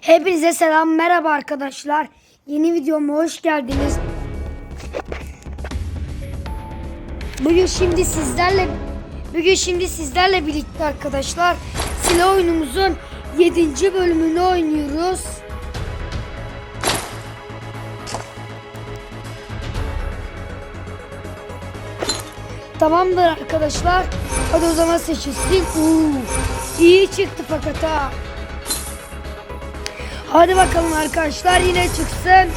Hepinize selam merhaba arkadaşlar. Yeni videoma hoş geldiniz. Bugün şimdi sizlerle bugün şimdi sizlerle birlikte arkadaşlar silah oyunumuzun 7. bölümünü oynuyoruz. Tamamdır arkadaşlar. Hadi o zaman seçilsin. Uuu, iyi çıktı fakat ha. Hadi bakalım arkadaşlar yine çıksın.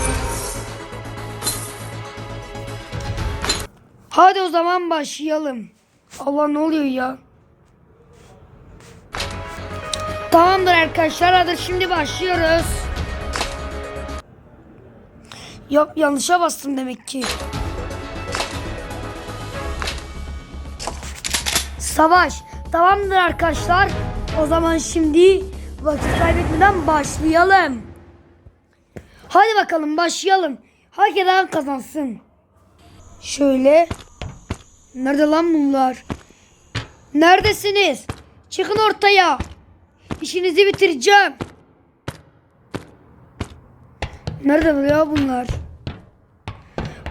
Hadi o zaman başlayalım. Allah ne oluyor ya? Tamamdır arkadaşlar hadi şimdi başlıyoruz. Yok yanlışa bastım demek ki. Savaş. Tamamdır arkadaşlar. O zaman şimdi vakit kaybetmeden başlayalım. Hadi bakalım başlayalım. Hak eden kazansın. Şöyle. Nerede lan bunlar? Neredesiniz? Çıkın ortaya. İşinizi bitireceğim. Nerede ya bunlar?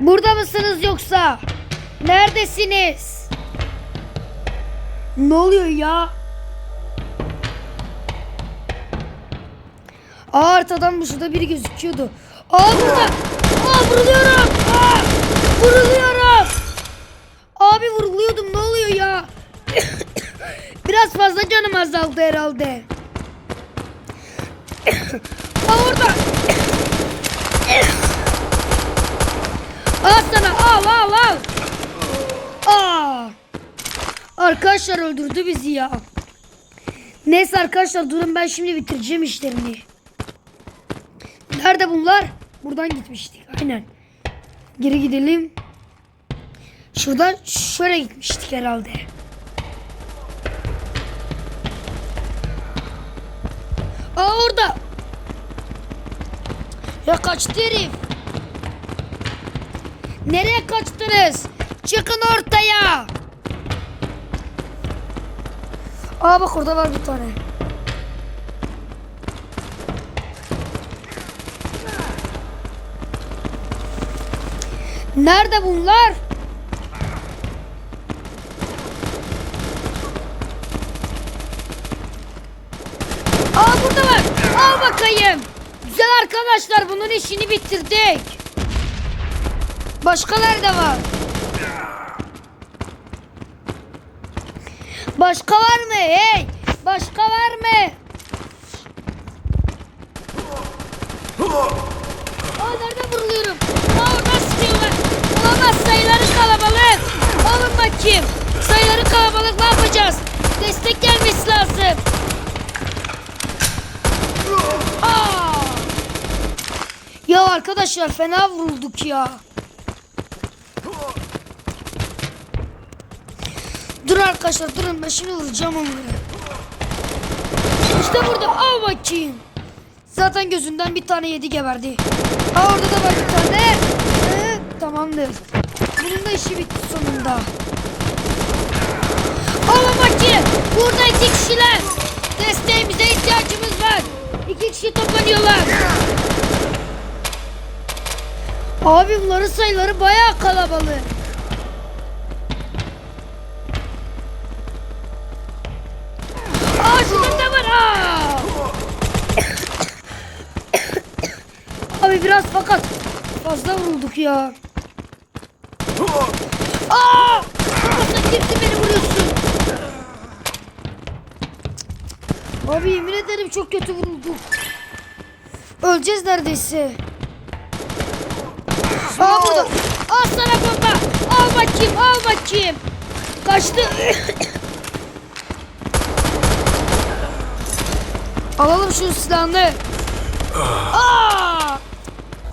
Burada mısınız yoksa? Neredesiniz? Ne oluyor ya? Aa haritadan bu şurada biri gözüküyordu. Aa burada. Aa vuruluyorum. Aa vuruluyorum. Abi vuruluyordum ne oluyor ya? Biraz fazla canım azaldı herhalde. Aa orada. Al sana al al al. Aa. Arkadaşlar öldürdü bizi ya. Neyse arkadaşlar durun ben şimdi bitireceğim işlerini. Nerede bunlar? Buradan gitmiştik aynen. Geri gidelim. Şuradan şöyle gitmiştik herhalde. Aa orada. Ya kaçtı herif. Nereye kaçtınız? Çıkın ortaya. Aa bak orada var bir tane. Nerede bunlar? Aa burada var. Al bakayım. Güzel arkadaşlar bunun işini bitirdik. Başkaları da var. Başka var mı? Hey! Başka var mı? Aa nerede vuruluyorum? Aa oradan sıkıyorlar. Olamaz sayıları kalabalık. Alın bakayım. Sayıları kalabalık ne yapacağız? Destek gelmesi lazım. Ya arkadaşlar fena vurulduk ya. Dur arkadaşlar durun ben şimdi vuracağım onları. İşte burada al bakayım. Zaten gözünden bir tane yedi geberdi. Aa orada da var bir tane. Ee, tamamdır. Bunun da işi bitti sonunda. Al bakayım. Burada iki kişiler. Desteğimize ihtiyacımız var. İki kişi toplanıyorlar. Abi bunların sayıları bayağı kalabalık. Aa var. Abi biraz fakat fazla vurulduk ya. Aa! Kafasına kimsin beni vuruyorsun? Abi yemin ederim çok kötü vurulduk. Öleceğiz neredeyse. Aa burada. Al sana bomba. Al bakayım al bakayım. Kaçtı. Alalım şu silahını. Aa!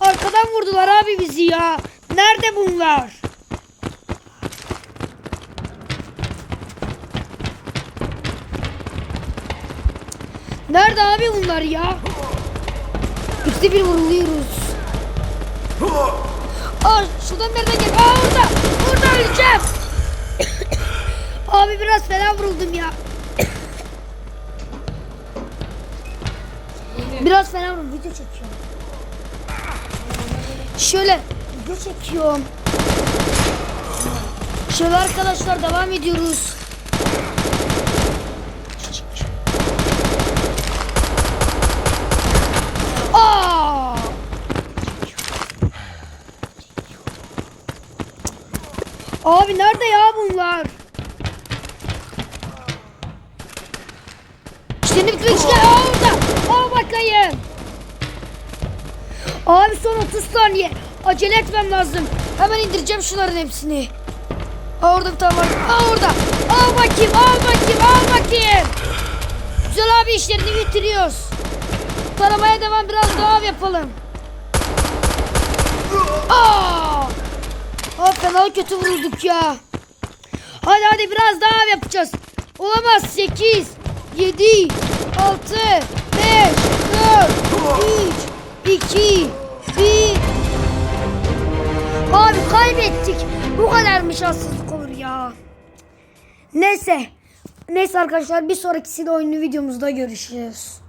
Arkadan vurdular abi bizi ya. Nerede bunlar? Nerede abi bunlar ya? İkide bir vuruluyoruz. Aa şuradan nereden gel? Aa orada. Orada öleceğim. abi biraz fena vuruldum ya. Biraz fena vurun video çekiyorum. Şöyle video çekiyorum. Şöyle arkadaşlar devam ediyoruz. Aa! Abi nerede ya bunlar? İşlerini bitmek işte. Aa orada. Aa bakayım. Abi son 30 saniye. Acele etmem lazım. Hemen indireceğim şunların hepsini. Aa orada bir tane var. Aa orada. Aa bakayım. Aa bakayım. Aa bakayım. Güzel abi işlerini bitiriyoruz. Taramaya devam biraz daha av yapalım. Aa! Aa fena kötü vurulduk ya. Hadi hadi biraz daha yapacağız. Olamaz 8, 7, 6, 5, 4, 3, 2, 1. Abi kaybettik. Bu kadar mı şanssızlık ya? Neyse. Neyse arkadaşlar bir sonraki oyunu videomuzda görüşürüz.